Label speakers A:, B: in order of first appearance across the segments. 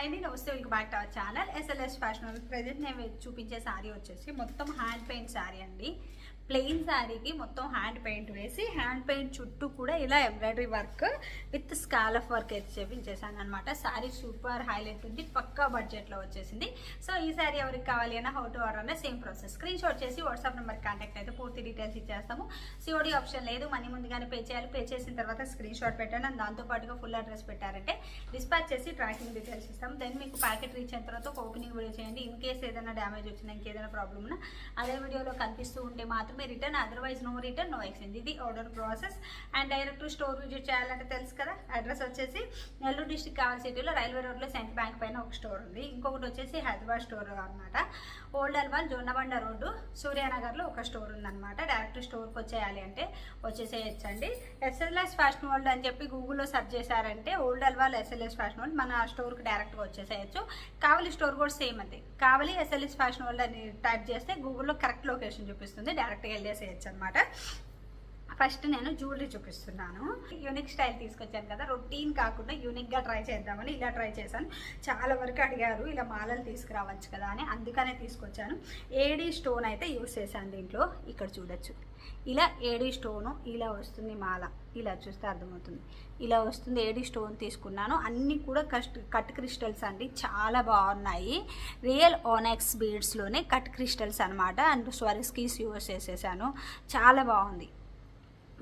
A: Hi అండి నమస్తే welcome back to our channel. SLS fashion present నేను చూపించే శారీ వచ్చేసి మొత్తం హ్యాండ్ పెయింట్ శారీ అండి. ప్లెయిన్ శారీకి మొత్తం హ్యాండ్ పెయింట్ వేసి హ్యాండ్ పెయింట్ చుట్టూ కూడా ఇలా embroidery work with scallop work అయితే చేపించేసాను అనమాట శారీ సూపర్ హైలైట్ ఉంది పక్కా బడ్జెట్లో వచ్చేసింది. సో ఈ శారీ ఎవరికి కావాలి అన్న హౌ టు ఆర్డర్ అన్న సేమ్ ప్రాసెస్ స్క్రీన్ షాట్ చేసి వాట్సాప్ నెంబర్ కాంటాక్ట్ అయితే పూర్తి డీటెయిల్స్ ఇచ్చేస్తాము. సిఓడి ఆప్షన్ లేదు మనీ ముందుగానే పే చేయాలి. పే చేసిన తర్వాత స్క్రీన్ షాట్ పెట్టండి. అండ్ దాంతో పాటుగా ఫుల్ అడ్రస్ పెట్టారంటే డిస్పాచ్ చేసి ట్రాకింగ్ డీటెయిల్స్ ఇస్తాం దెన్ మీకు ప్యాకెట్ రీచ్ అయిన తర్వాత ఒక ఓపెనింగ్ వీడియో చేయండి. ఇన్ కేస్ ఏదైనా డ్యామేజ్ వచ్చినా ఇంకేదైనా ప్రాబ్లమ్ ఉన్నా అదే వీడియోలో కనిపిస్తూ ఉంటే మాత్రం మాత్రమే return otherwise no return no exchange. ఇది order process and direct store visit చేయాలంటే తెలుసు కదా అడ్రస్ వచ్చేసి నెల్లూరు డిస్టిక్ కావాలి సిటీలో రైల్వే రోడ్లో సెంట్ బ్యాంక్ పైన ఒక స్టోర్ ఉంది. ఇంకొకటి వచ్చేసి హైదరాబాద్ స్టోర్ అనమాట ఓల్డ్ అల్వాల్ జొన్నబండ రోడ్డు సూర్యానగర్లో ఒక స్టోర్ ఉందన్నమాట. డైరెక్ట్ స్టోర్కి వచ్చేయాలి అంటే వచ్చేసేయచ్చండి. ఎస్ఎల్ఎస్ ఫ్యాషన్ వరల్డ్ అని చెప్పి గూగుల్లో సెర్చ్ చేశారంటే old Alwal SLS fashion world మన స్టోర్కి డైరెక్ట్గా వచ్చేసేయచ్చు. కావలి స్టోర్ కూడా సేమ్ అంతే. కావలి ఎస్ఎల్ఎస్ ఫ్యాషన్ వరల్డ్ అని టైప్ చేస్తే గూగుల్లో కరెక్ట్ లొకేషన్ చూపిస్తుంది డైరెక్ట్గా వెళ్ళేసేయచ్చు అనమాట ఫస్ట్ నేను జ్యువెలరీ చూపిస్తున్నాను. యూనిక్ స్టైల్ తీసుకొచ్చాను కదా రొటీన్ కాకుండా యూనిక్గా ట్రై చేద్దామని ఇలా ట్రై చేశాను. చాలా వరకు అడిగారు ఇలా మాలలు తీసుకురావచ్చు కదా అని అందుకనే తీసుకొచ్చాను. ఏడీ స్టోన్ అయితే యూస్ చేశాను దీంట్లో ఇక్కడ చూడొచ్చు. ఇలా ఏడీ స్టోను ఇలా వస్తుంది మాల ఇలా చూస్తే అర్థమవుతుంది. ఇలా వస్తుంది ఏడీ స్టోన్ తీసుకున్నాను. అన్నీ కూడా కస్ట్ కట్ క్రిస్టల్స్ అండి చాలా బాగున్నాయి. రియల్ ఓనెక్స్ బీడ్స్లోనే కట్ క్రిస్టల్స్ అనమాట అండ్ స్వరిస్కీస్ యూస్ చేసేసాను. చాలా బాగుంది.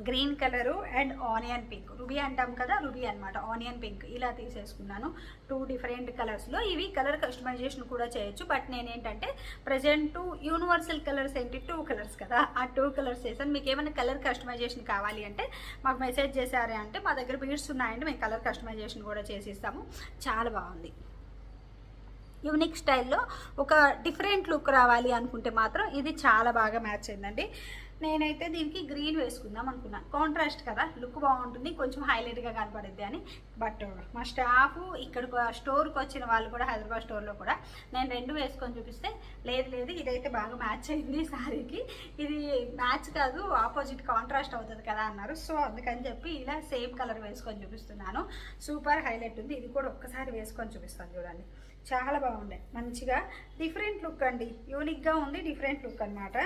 A: Green colour and onion pink. Ruby అంటాం కదా రుబీ అనమాట ఆనియన్ పింక్. ఇలా తీసేసుకున్నాను. టూ డిఫరెంట్ కలర్స్లో ఇవి కలర్ కస్టమైజేషన్ కూడా చేయొచ్చు. బట్ నేనేంటంటే ప్రజెంట్ యూనివర్సల్ కలర్స్ ఏంటి? టూ కలర్స్ కదా. ఆ టూ కలర్స్ చేశాను. మీకు ఏమైనా కలర్ కస్టమైజేషన్ కావాలి అంటే మాకు మెసేజ్ చేశారే అంటే మా దగ్గర బీడ్స్ ఉన్నాయంటే మేము కలర్ కస్టమైజేషన్ కూడా చేసిస్తాము. చాలా బాగుంది. యూనిక్ స్టైల్లో ఒక డిఫరెంట్ లుక్ రావాలి అనుకుంటే మాత్రం ఇది చాలా బాగా మ్యాచ్ అయిందండి. నేనైతే దీనికి గ్రీన్ వేసుకుందాం అనుకున్నాను కాంట్రాస్ట్ కదా లుక్ బాగుంటుంది కొంచెం హైలైట్గా కనపడుద్ది అని. బట్ uh, మా స్టాఫ్ ఇక్కడ స్టోర్కి వచ్చిన వాళ్ళు కూడా హైదరాబాద్ స్టోర్లో కూడా నేను రెండు వేసుకొని చూపిస్తే లేదు లేదు ఇదైతే బాగా మ్యాచ్ అయింది సారీకి. ఇది మ్యాచ్ కాదు ఆపోజిట్ కాంట్రాస్ట్ అవుతుంది కదా అన్నారు. సో అందుకని చెప్పి ఇలా సేమ్ కలర్ వేసుకొని చూపిస్తున్నాను. సూపర్ హైలైట్ ఉంది. ఇది కూడా ఒక్కసారి వేసుకొని చూపిస్తాను చూడండి. చాలా బాగుండే. మంచిగా డిఫరెంట్ లుక్ అండి. యూనిక్గా ఉంది డిఫరెంట్ లుక్ అన్నమాట.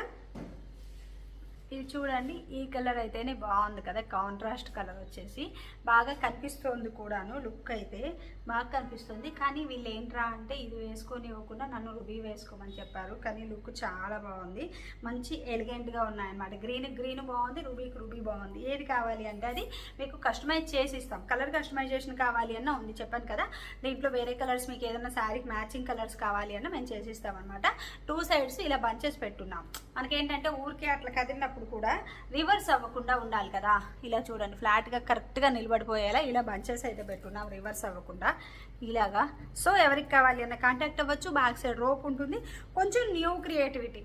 A: ఇది చూడండి ఈ కలర్ అయితేనే బాగుంది కదా కాంట్రాస్ట్ కలర్ వచ్చేసి. బాగా కనిపిస్తుంది కూడాను లుక్ అయితే బాగా కనిపిస్తుంది. కానీ వీళ్ళు ఏంట్రా అంటే ఇది వేసుకొని ఇవ్వకుండా నన్ను రుబీ వేసుకోమని చెప్పారు. కానీ లుక్ చాలా బాగుంది. మంచి ఎలిగెంట్గా ఉన్నాయన్నమాట. గ్రీన్ గ్రీన్ బాగుంది రుబీకి రుబీ బాగుంది. ఏది కావాలి అంటే అది మీకు కస్టమైజ్ చేసి ఇస్తాం. కలర్ కస్టమైజేషన్ కావాలి అన్న ఉంది చెప్పాను కదా. దీంట్లో వేరే కలర్స్ మీకు ఏదైనా శారీకి మ్యాచింగ్ కలర్స్ కావాలి అన్న మేము చేసి ఇస్తాం అనమాట టూ సైడ్స్ ఇలా బంచెస్ పెట్టున్నాం. మనకేంటంటే ఊరికే అట్లా కదిలినప్పుడు కూడా రివర్స్ అవ్వకుండా ఉండాలి కదా. ఇలా చూడండి ఫ్లాట్గా కరెక్ట్గా నిలబడిపోయేలా ఇలా బంచెస్ అయితే పెట్టున్నాం రివర్స్ అవ్వకుండా. ఇలాగా. సో ఎవరికి కావాలి అన్న కాంటాక్ట్ అవ్వచ్చు బ్యాక్ సైడ్ రోప్ ఉంటుంది. కొంచెం న్యూ క్రియేటివిటీ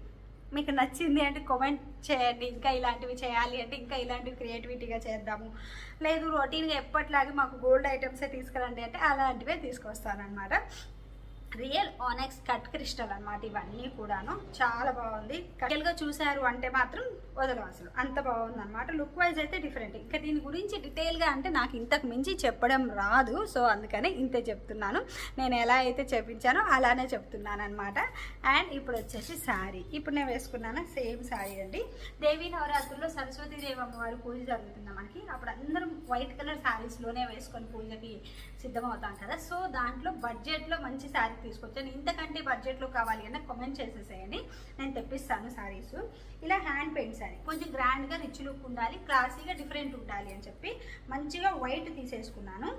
A: మీకు నచ్చింది అంటే కామెంట్ చేయండి. ఇంకా ఇలాంటివి చేయాలి అంటే ఇంకా ఇలాంటివి క్రియేటివిటీగా చేద్దాము. లేదు రొటీన్గా ఎప్పటిలాగే మాకు గోల్డ్ ఐటమ్సే తీసుకురండి అంటే అలాంటివే తీసుకొస్తానమాట రియల్ ఆనెక్స్ కట్ క్రిస్టల్ అనమాట ఇవన్నీ కూడాను. చాలా బాగుంది. గా చూశారు అంటే మాత్రం వదలం అసలు అంత బాగుంది అనమాట లుక్ వైజ్ అయితే డిఫరెంట్ ఇంకా దీని గురించి డీటెయిల్గా అంటే నాకు ఇంతకు మించి చెప్పడం రాదు. సో అందుకనే ఇంతే చెప్తున్నాను. నేను ఎలా అయితే చెప్పించానో అలానే చెప్తున్నాను అనమాట అండ్ ఇప్పుడు వచ్చేసి శారీ. ఇప్పుడు నేను వేసుకున్నాను సేమ్ శారీ అండి. దేవీ నవరాత్రుల్లో సరస్వతి దేవి అమ్మవారి పూజ జరుగుతుంది మనకి. అప్పుడు అందరం వైట్ కలర్ శారీస్లోనే వేసుకొని పూజకి సిద్ధమవుతాం కదా. సో దాంట్లో బడ్జెట్లో మంచి శారీ తీసుకొచ్చాను. ఇంతకంటే బడ్జెట్లో కావాలి అన్న కామెంట్ చేసేసేయండి. నేను తెప్పిస్తాను శారీస్ ఇలా హ్యాండ్ పెయింట్స్ అని. కొంచెం గ్రాండ్గా రిచ్ లుక్ ఉండాలి క్లాసీగా డిఫరెంట్ ఉండాలి అని చెప్పి మంచిగా వైట్ తీసేసుకున్నాను.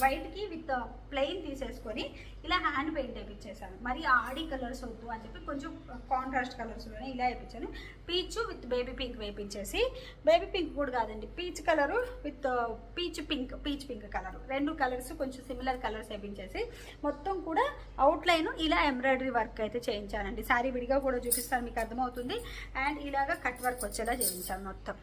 A: వైట్కి విత్ ప్లెయిన్ తీసేసుకొని ఇలా హ్యాండ్ పెయింట్ వేయించేసాను మరి ఆడి కలర్స్ వద్దు అని చెప్పి కొంచెం uh, కాంట్రాస్ట్ కలర్స్లోనే ఇలా వేయించాను పీచ్ విత్ బేబీ పింక్ వేయించేసి బేబీ పింక్ కూడా కాదండి peach colour with peach pink peach pink colour రెండు కలర్స్ కొంచెం సిమిలర్ కలర్స్ వేయించేసి మొత్తం కూడా అవుట్లైన్ ఇలా ఎంబ్రాయిడరీ వర్క్ అయితే చేయించానండి. సారీ విడిగా కూడా చూపిస్తాను మీకు అర్థమవుతుంది. అండ్ ఇలాగా కట్ వర్క్ వచ్చేలా చేయించాను మొత్తం.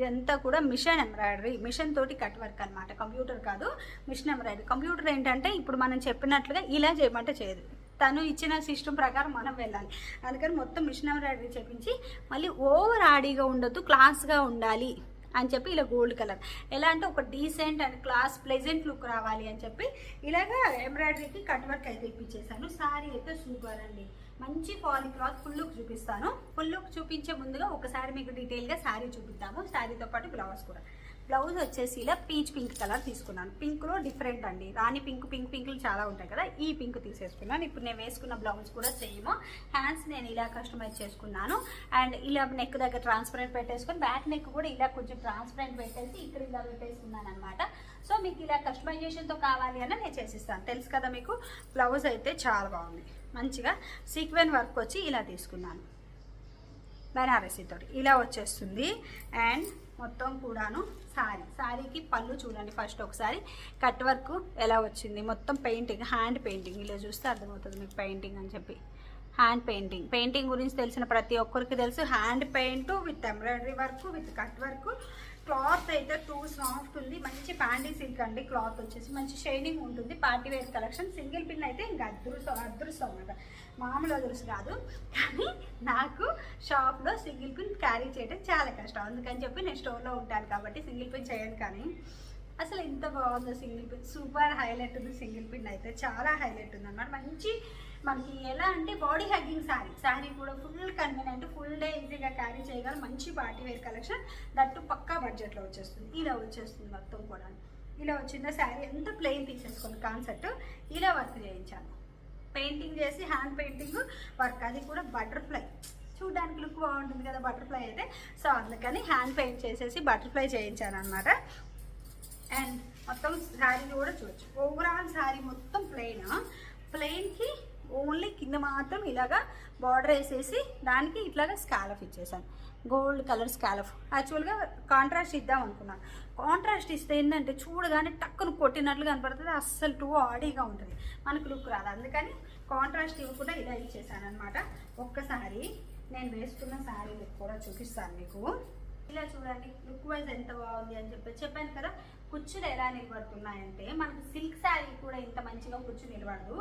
A: ఇదంతా కూడా మిషన్ ఎంబ్రాయిడరీ. మిషన్ తోటి కట్ వర్క్ అనమాట కంప్యూటర్ కాదు మిషన్ ఎంబ్రాయిడరీ. కంప్యూటర్ ఏంటంటే ఇప్పుడు మనం చెప్పినట్లుగా ఇలా చేయమంటే చేయదు. తను ఇచ్చిన సిస్టమ్ ప్రకారం మనం వెళ్ళాలి. అందుకని మొత్తం మిషన్ ఎంబ్రాయిడరీ చేపించి మళ్ళీ ఓవర్ ఆడీగా ఉండొద్దు క్లాస్గా ఉండాలి అని చెప్పి ఇలా గోల్డ్ కలర్. ఎలా అంటే ఒక decent and class pleasant look రావాలి అని చెప్పి ఇలాగా ఎంబ్రాయిడరీకి కట్ వర్క్ అయితే ఇప్పించేసాను సారీ అయితే సూపర్ అండి. మంచి పాలి క్లాత్ ఫుల్ లుక్ చూపిస్తాను. ఫుల్ లుక్ చూపించే ముందుగా ఒకసారి మీకు డీటెయిల్గా శారీ చూపిద్దాము. శారీతో పాటు బ్లౌజ్ కూడా. బ్లౌజ్ వచ్చేసి ఇలా పీచ్ పింక్ కలర్ తీసుకున్నాను. పింక్లో డిఫరెంట్ అండి. రాణి పింక్ పింక్ పింక్లు చాలా ఉంటాయి కదా ఈ పింక్ తీసేసుకున్నాను. ఇప్పుడు నేను వేసుకున్న బ్లౌజ్ కూడా సేమ్ హ్యాండ్స్ నేను ఇలా కస్టమైజ్ చేసుకున్నాను. అండ్ ఇలా నెక్ దగ్గర ట్రాన్స్పరెంట్ పెట్టేసుకొని బ్యాక్ నెక్ కూడా ఇలా కొంచెం ట్రాన్స్పరెంట్ పెట్టేసి ఇక్కడ ఇలా పెట్టేసుకున్నాను అనమాట సో మీకు ఇలా కస్టమైజేషన్తో కావాలి అని నేను చేసిస్తాను. తెలుసు కదా మీకు బ్లౌజ్ అయితే చాలా బాగుంది. మంచిగా సీక్వెన్ వర్క్ వచ్చి ఇలా తీసుకున్నాను. బనారసీ తోటి. ఇలా వచ్చేస్తుంది. అండ్ మొత్తం కూడాను సారీ. సారీకి పళ్ళు చూడండి ఫస్ట్ ఒకసారి. కట్ వర్క్ ఎలా వచ్చింది? మొత్తం పెయింటింగ్ హ్యాండ్ పెయింటింగ్. ఇలా చూస్తే అర్థమవుతుంది మీకు పెయింటింగ్ అని చెప్పి. Hand painting. పెయింటింగ్ గురించి తెలిసిన ప్రతి ఒక్కరికి తెలుసు. Hand paint with embroidery work with cut work. Cloth అయితే టూ సాఫ్ట్ ఉంది. మంచి ప్యాండీ సిల్క్ అండి క్లాత్ వచ్చేసి. మంచి షైనింగ్ ఉంటుంది. Party wear collection. Single pin అయితే ఇంకా అదృష్టం అదృష్టం అన్నమాట మామూలు అదృష్టం కాదు. కానీ నాకు షాప్లో సింగిల్ పిన్ క్యారీ చేయడం చాలా కష్టం. అందుకని చెప్పి నేను స్టోర్లో ఉంటాను కాబట్టి సింగిల్ పిన్ చేయను కానీ అసలు ఎంత బాగుందో సింగిల్ పిన్. సూపర్ హైలైట్ ఉంది సింగిల్ పిన్ అయితే. చాలా హైలైట్ ఉంది అన్నమాట మంచి మనకి ఎలా అంటే బాడీ హగ్గింగ్ శారీ శారీ కూడా ఫుల్ కన్వీనియంట్ ఫుల్ డే ఈజీగా క్యారీ చేయగల మంచి పార్టీ వేర్ కలెక్షన్ దట్టు పక్కా బడ్జెట్లో వచ్చేస్తుంది. ఇలా వచ్చేస్తుంది మొత్తం కూడా. ఇలా వచ్చిన శారీ ఎంత ప్లెయిన్ తీసేసుకోండి కాన్సెప్ట్ ఇలా వర్క్ చేయించాను పెయింటింగ్ చేసి హ్యాండ్ పెయింటింగ్ వర్క్ అది కూడా బటర్ఫ్లై చూడడానికి లుక్ బాగుంటుంది కదా బటర్ఫ్లై అయితే. సో అందుకని హ్యాండ్ పెయింట్ చేసేసి బటర్ఫ్లై చేయించాను అనమాట అండ్ మొత్తం శారీ కూడా చూడొచ్చు. ఓవరాల్ శారీ మొత్తం ప్లెయిన్ ప్లెయిన్కి ఓన్లీ కింద మాత్రం ఇలాగా బార్డర్ వేసేసి దానికి ఇట్లాగా స్కాలఫ్ ఇచ్చేసాను గోల్డ్ కలర్ స్కాలఫ్. యాక్చువల్గా కాంట్రాస్ట్ ఇద్దాం అనుకున్నాను. కాంట్రాస్ట్ ఇస్తే ఏంటంటే చూడగానే టక్కును కొట్టినట్లు కనపడుతుంది. అస్సలు టూ ఆడీగా ఉంటుంది. మనకు లుక్ రాదు. అందుకని కాంట్రాస్ట్ ఇవ్వకుండా ఇలా ఇచ్చేసాను అనమాట ఒక్కసారి నేను వేసుకున్న శారీ లుక్ కూడా చూపిస్తాను మీకు. ఇలా చూడండి లుక్ వైజ్ ఎంత బాగుంది అని చెప్పి చెప్పాను కదా. కుచ్చులు ఎలా నిలబడుతున్నాయంటే మనకు సిల్క్ శారీ కూడా ఇంత మంచిగా కుచ్చు నిలబడదు.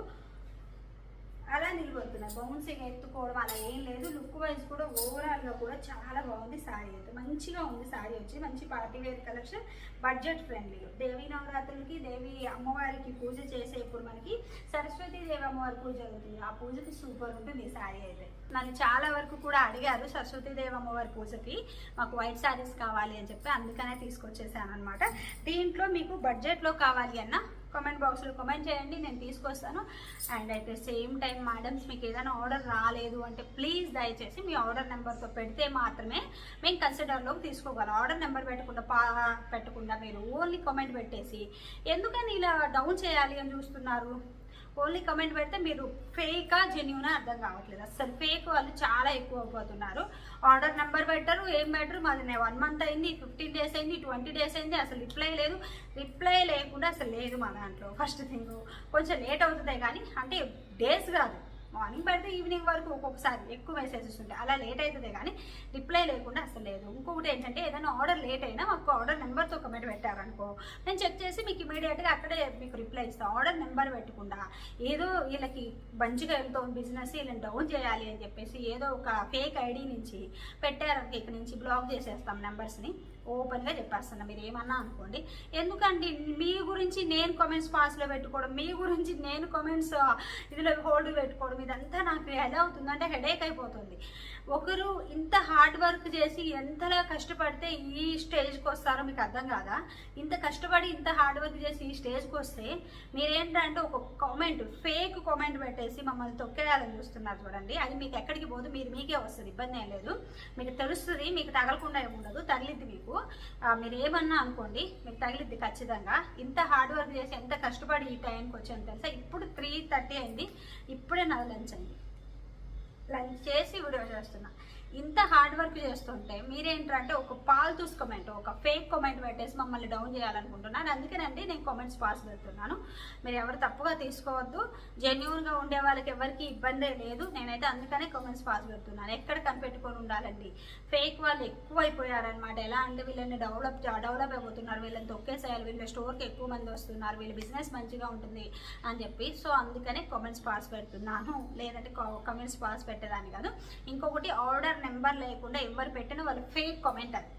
A: అలా నిలబడుతున్నాయి బౌన్సింగ్ ఎత్తుకోవడం అలా ఏం లేదు. లుక్ వైజ్ కూడా ఓవరాల్గా కూడా చాలా బాగుంది శారీ అయితే. మంచిగా ఉంది శారీ వచ్చి. మంచి party wear collection. Budget friendly. Devi నవరాత్రులకి Devi అమ్మవారికి పూజ చేసే ఇప్పుడు మనకి సరస్వతీ దేవి అమ్మవారి పూజ జరుగుతుంది. ఆ పూజకి సూపర్ ఉంటుంది శారీ అయితే. నన్ను చాలా వరకు కూడా అడిగారు సరస్వతి దేవి అమ్మవారి పూజకి మాకు వైట్ శారీస్ కావాలి అని చెప్పి అందుకనే తీసుకొచ్చేసాను అనమాట దీంట్లో మీకు బడ్జెట్లో కావాలి అన్న కామెంట్ బాక్స్లో కామెంట్ చేయండి నేను తీసుకొస్తాను. అండ్ అయితే సేమ్ టైం మేడమ్స్ మీకు ఏదైనా ఆర్డర్ రాలేదు అంటే ప్లీజ్ దయచేసి మీ ఆర్డర్ నెంబర్తో పెడితే మాత్రమే మేము కన్సిడర్లోకి తీసుకోగలం. ఆర్డర్ నెంబర్ పెట్టకుండా పా పెట్టకుండా మీరు ఓన్లీ కామెంట్ పెట్టేసి ఎందుకని ఇలా డౌన్ చేయాలి అని చూస్తున్నారు? ఓన్లీ కమెంట్ పెడితే మీరు ఫేకా జెన్యునా అర్థం కావట్లేదు. అసలు ఫేక్ వాళ్ళు చాలా ఎక్కువ అయిపోతున్నారు. ఆర్డర్ నెంబర్ పెట్టరు ఏం పెట్టరు మాది వన్ మంత్ అయింది ఫిఫ్టీన్ డేస్ అయింది ట్వంటీ డేస్ అయింది అసలు రిప్లై లేదు. రిప్లై లేకుండా అసలు లేదు మా దాంట్లో. ఫస్ట్ థింగ్ కొంచెం లేట్ అవుతుంది కానీ అంటే డేస్ కాదు. మార్నింగ్ పెడితే ఈవినింగ్ వరకు ఒక్కొక్కసారి ఎక్కువ మెసేజెస్ ఉంటాయి అలా లేట్ అవుతుంది కానీ రిప్లై లేకుండా అసలు లేదు. ఇంకొకటి ఏంటంటే ఏదైనా ఆర్డర్ లేట్ అయినా మాకు ఆర్డర్ నెంబర్తో కమెంట్ పెట్టారనుకో నేను చెక్ చేసి మీకు ఇమీడియట్గా అక్కడే మీకు రిప్లై ఇస్తాను ఆర్డర్ నెంబర్ పెట్టకుండా ఏదో వీళ్ళకి మంచిగా వెళ్తాం బిజినెస్ వీళ్ళని డౌన్ చేయాలి అని చెప్పేసి ఏదో ఒక ఫేక్ ఐడి నుంచి పెట్టారనుకో ఇక్కడ నుంచి బ్లాక్ చేసేస్తాం నెంబర్స్ని ఓపెన్గా చెప్పేస్తున్నా మీరు ఏమన్నా అనుకోండి. ఎందుకండి మీ గురించి నేను కామెంట్స్ పాస్లో పెట్టుకోవడం మీ గురించి నేను కామెంట్స్ ఇదిలో హోల్డ్ పెట్టుకోవడం ఇదంతా నాకు ఎలా అవుతుందంటే హెడేక్ అయిపోతుంది. ఒకరు ఇంత హార్డ్ వర్క్ చేసి ఎంతలా కష్టపడితే ఈ స్టేజ్కి వస్తారో మీకు అర్థం కాదా? ఇంత కష్టపడి ఇంత హార్డ్ వర్క్ చేసి ఈ స్టేజ్కి వస్తే మీరేంటంటే ఒక కామెంట్ ఫేక్ కామెంట్ పెట్టేసి మమ్మల్ని తొక్కేయాలని చూస్తున్నారు చూడండి. అది మీకు ఎక్కడికి పోదు మీరు మీకే వస్తుంది ఇబ్బంది ఏం లేదు. మీకు తెలుస్తుంది మీకు తగలకుండా ఉండదు తగిలిద్ది మీకు. మీరు ఏమన్నా అనుకోండి మీకు తగిలిద్ది ఖచ్చితంగా. ఇంత హార్డ్ వర్క్ చేసి ఎంత కష్టపడి ఈ టైంకి వచ్చాను తెలుసా? ఇప్పుడు త్రీ థర్టీ అయింది ఇప్పుడే నా లంచ్ అయింది లంచ్ చేసి వీడియో చేస్తున్నా. ఇంత హార్డ్ వర్క్ చేస్తుంటే మీరేంటంటే ఒక పాల్తూస్ కమెంట్ ఒక ఫేక్ కామెంట్ పెట్టేసి మమ్మల్ని డౌన్ చేయాలనుకుంటున్నాను. అందుకేనండి నేను కామెంట్స్ పాస్ పెడుతున్నాను. మీరు ఎవరు తప్పుగా తీసుకోవద్దు. జెన్యున్గా ఉండే వాళ్ళకి ఎవరికి ఇబ్బందే లేదు. నేనైతే అందుకనే కామెంట్స్ పాస్ పెడుతున్నాను. ఎక్కడ కనిపెట్టుకొని ఉండాలండి? ఫేక్ వాళ్ళు ఎక్కువైపోయారనమాట ఎలా అంటే వీళ్ళని డెవలప్ డెవలప్ అయిపోతున్నారు? వీళ్ళని తొక్కేసేయాలి. వీళ్ళ స్టోర్కి ఎక్కువ మంది వస్తున్నారు. వీళ్ళ బిజినెస్ మంచిగా ఉంటుంది అని చెప్పి. సో అందుకనే కామెంట్స్ పాస్ పెడుతున్నాను. లేదంటే కామెంట్స్ పాస్ పెట్టేదాన్ని కాదు. ఇంకొకటి ఆర్డర్ ఆర్డర్ నెంబర్ లేకుండా ఎవరు పెట్టిన వాళ్ళు ఫేక్ కామెంట్ అది.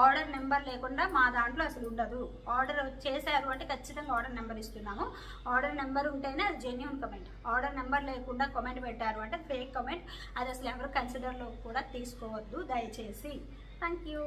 A: ఆర్డర్ నెంబర్ లేకుండా మా దాంట్లో అసలు ఉండదు. ఆర్డర్ చేశారు అంటే ఖచ్చితంగా ఆర్డర్ నెంబర్ ఇస్తున్నాము. ఆర్డర్ నెంబర్ ఉంటేనే అది జెన్యున్ కమెంట్ ఆర్డర్ నెంబర్ లేకుండా కమెంట్ పెట్టారు అంటే ఫేక్ కమెంట్ అది అసలు ఎవరు కన్సిడర్లో కూడా తీసుకోవద్దు. దయచేసి. Thank you